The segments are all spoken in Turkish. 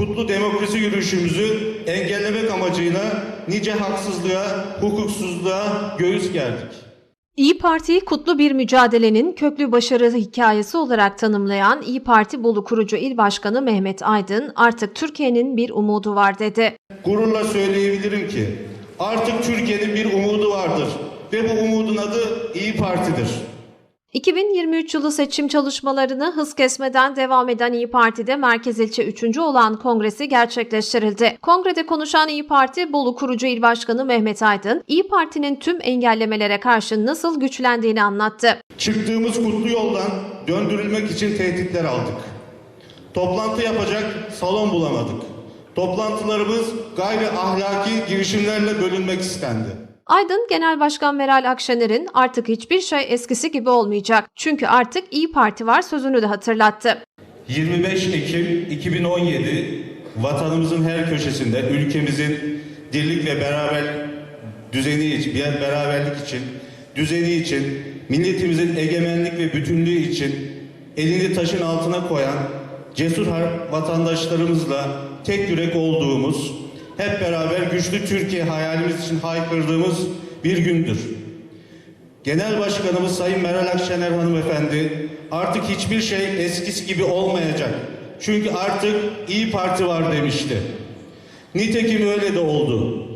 kutlu demokrasi yürüyüşümüzü engellemek amacıyla nice haksızlığa, hukuksuzluğa göğüs gerdik. İyi Parti'yi kutlu bir mücadelenin köklü başarı hikayesi olarak tanımlayan İyi Parti Bolu kurucu İl Başkanı Mehmet Aydın artık Türkiye'nin bir umudu var dedi. Gururla söyleyebilirim ki artık Türkiye'nin bir umudu vardır ve bu umudun adı İyi Parti'dir. 2023 yılı seçim çalışmalarını hız kesmeden devam eden İyi Parti'de merkez ilçe 3. olan kongresi gerçekleştirildi. Kongrede konuşan İyi Parti Bolu kurucu İl Başkanı Mehmet Aydın, İyi Parti'nin tüm engellemelere karşı nasıl güçlendiğini anlattı. Çıktığımız kutlu yoldan döndürülmek için tehditler aldık. Toplantı yapacak salon bulamadık. Toplantılarımız gayri ahlaki girişimlerle bölünmek istendi. Aydın Genel Başkan Meral Akşener'in artık hiçbir şey eskisi gibi olmayacak. Çünkü artık İyi Parti var sözünü de hatırlattı. 25 Ekim 2017 vatanımızın her köşesinde ülkemizin dirlik ve beraber düzeni için, bir beraberlik için, düzeni için, milletimizin egemenlik ve bütünlüğü için elini taşın altına koyan cesur vatandaşlarımızla tek yürek olduğumuz, hep beraber güçlü Türkiye hayalimiz için haykırdığımız bir gündür. Genel Başkanımız Sayın Meral Akşener hanımefendi artık hiçbir şey eskisi gibi olmayacak. Çünkü artık İyi Parti var demişti. Nitekim öyle de oldu.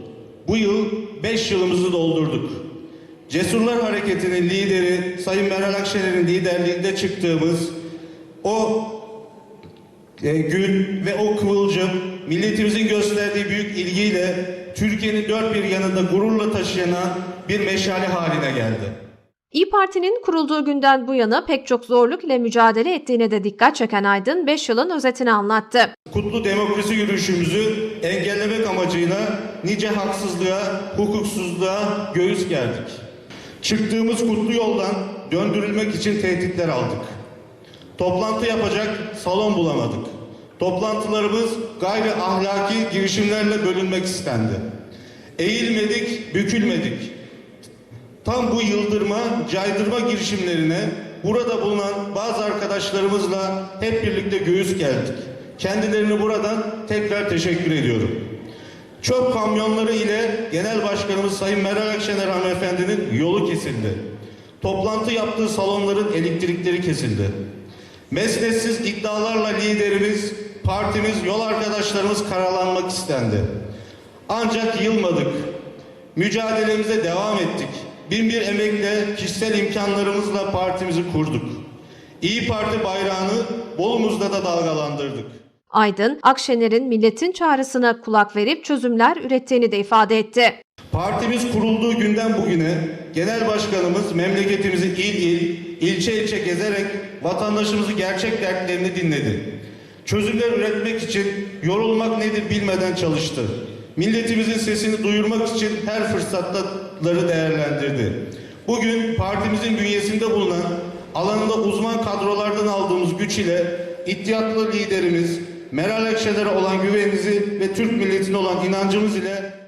Bu yıl 5 yılımızı doldurduk. Cesurlar Hareketi'nin lideri Sayın Meral Akşener'in liderliğinde çıktığımız o e, gün ve o kıvılcım milletimizin gösterdiği büyük ilgiyle Türkiye'nin dört bir yanında gururla taşıyana bir meşale haline geldi. İyi Parti'nin kurulduğu günden bu yana pek çok zorluk ile mücadele ettiğine de dikkat çeken Aydın 5 yılın özetini anlattı. Kutlu demokrasi yürüyüşümüzü engellemek amacıyla nice haksızlığa, hukuksuzluğa göğüs gerdik. Çıktığımız kutlu yoldan döndürülmek için tehditler aldık. Toplantı yapacak salon bulamadık. Toplantılarımız gayri ahlaki girişimlerle bölünmek istendi. Eğilmedik, bükülmedik. Tam bu yıldırma, caydırma girişimlerine burada bulunan bazı arkadaşlarımızla hep birlikte göğüs geldik. Kendilerine buradan tekrar teşekkür ediyorum. Çöp kamyonları ile Genel Başkanımız Sayın Meral Akşener hanımefendinin yolu kesildi. Toplantı yaptığı salonların elektrikleri kesildi. Mesnetsiz iddialarla liderimiz, partimiz, yol arkadaşlarımız karalanmak istendi. Ancak yılmadık. Mücadelemize devam ettik. Bin bir emekle, kişisel imkanlarımızla partimizi kurduk. İyi Parti bayrağını Bolumuzda da dalgalandırdık. Aydın, Akşener'in milletin çağrısına kulak verip çözümler ürettiğini de ifade etti. Partimiz kurulduğu günden bugüne genel başkanımız memleketimizi il il, ilçe ilçe gezerek vatandaşımızı gerçek dertlerini dinledi. Çözümler üretmek için yorulmak nedir bilmeden çalıştı. Milletimizin sesini duyurmak için her fırsatları değerlendirdi. Bugün partimizin bünyesinde bulunan alanında uzman kadrolardan aldığımız güç ile ihtiyatlı liderimiz Meral Akşener'e olan güveninizi ve Türk milletine olan inancımız ile